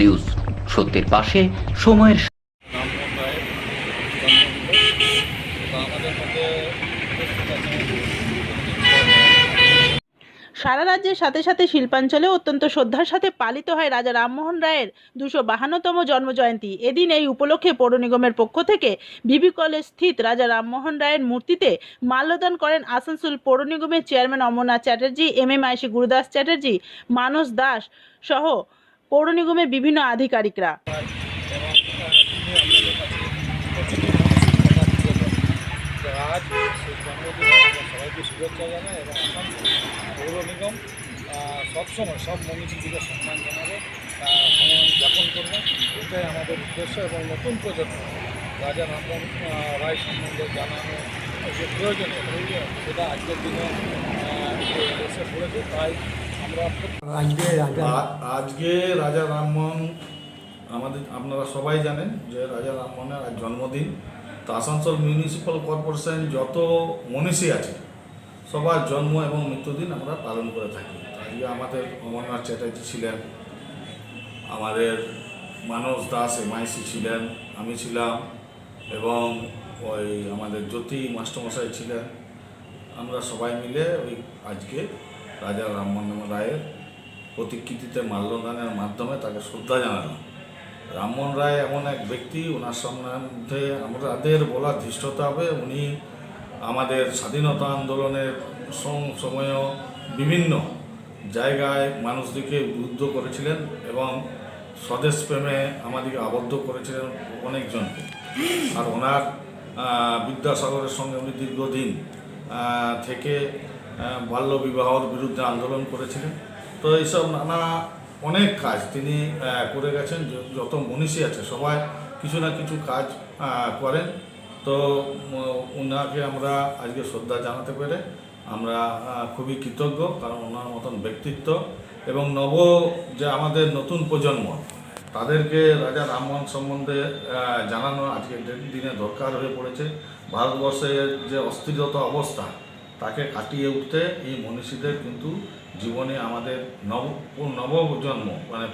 News সত্যের পাশে সময়ের সারা রাজ্যের সাথে সাথে শিল্পাঞ্চলে অত্যন্ত শ্রদ্ধার সাথে পালিত হয় রাজা রামমোহন রায়ের দুশো বাহান্নতম জন্মজয়ন্তী। এদিন এই উপলক্ষে পৌর নিগমের পক্ষ থেকে বিবি কলেজ স্থিত রাজা রামমোহন রায়ের মূর্তিতে মাল্যদান করেন আসানসোল পৌর নিগমের chairman Amarnath Chatterjee, M M IC Gurudas Chatterjee, Manas Das সহ পৌর নিগমের বিভিন্ন আধিকারিকরা। সবাইকে এবং পৌর নিগম সবসময় সব সম্মান জানাবে সম্মান করবে এটাই আমাদের উদ্দেশ্য এবং নতুন প্রজন্ম রাজা রায় সম্বন্ধে জানানো যে সেটা আজকের দিনে এসে তাই আজকে রাজা রামমোহন আমাদের, আপনারা সবাই জানেন যে রাজা রামমোহনের আজ জন্মদিন। তো আসানসোল মিউনিসিপ্যাল কর্পোরেশন যত মনীষী আছে, সবার জন্ম এবং মৃত্যুদিন আমরা পালন করে থাকি। আজকে আমাদের অমরনাথ চ্যাটার্জি ছিলেন, আমাদের মানস দাস এমআইসি ছিলেন, আমি ছিলাম, এবং ওই আমাদের জ্যোতি মাস্টারমশাই ছিলেন। আমরা সবাই মিলে ওই আজকে রাজা রামমোহন রায়ের প্রতিকৃতিতে মাল্যদানের মাধ্যমে তাকে শ্রদ্ধা জানালাম। রামমোহন রায় এমন এক ব্যক্তি, ওনার সম্বন্ধে আমাদের বলার ধৃষ্টতা হবে। উনি আমাদের স্বাধীনতা আন্দোলনের সম- সময়ও বিভিন্ন জায়গায় মানুষদেরকে উদ্বুদ্ধ করেছিলেন এবং স্বদেশ প্রেমে আমাদেরকে আবদ্ধ করেছিলেন অনেকজনকে আর ওনার বিদ্যাসাগরের সঙ্গে উনি দীর্ঘদিন থেকে বাল্যবিবাহর বিরুদ্ধে আন্দোলন করেছিলেন। তো এইসব নানা অনেক কাজ তিনি করে গেছেন যত মনীষী আছে, সবাই কিছু না কিছু কাজ করেন। তো ওনাকে আমরা আজকে শ্রদ্ধা জানাতে পেরে আমরা খুবই কৃতজ্ঞ, কারণ ওনার মতন ব্যক্তিত্ব এবং নব, যে আমাদের নতুন প্রজন্ম, তাদেরকে রাজা রামমোহন সম্বন্ধে জানানো আজকের দিনে দরকার হয়ে পড়েছে। ভারতবর্ষের যে অস্থিরতা অবস্থা তাকে কাটিয়ে উঠতে এই মনীষীদের কিন্তু জীবনে আমাদের নব নবজন্ম মানে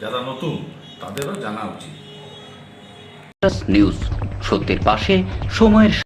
যারা নতুন, তাদেরও জানা উচিত। নিউজ সত্যের পাশে সময়ের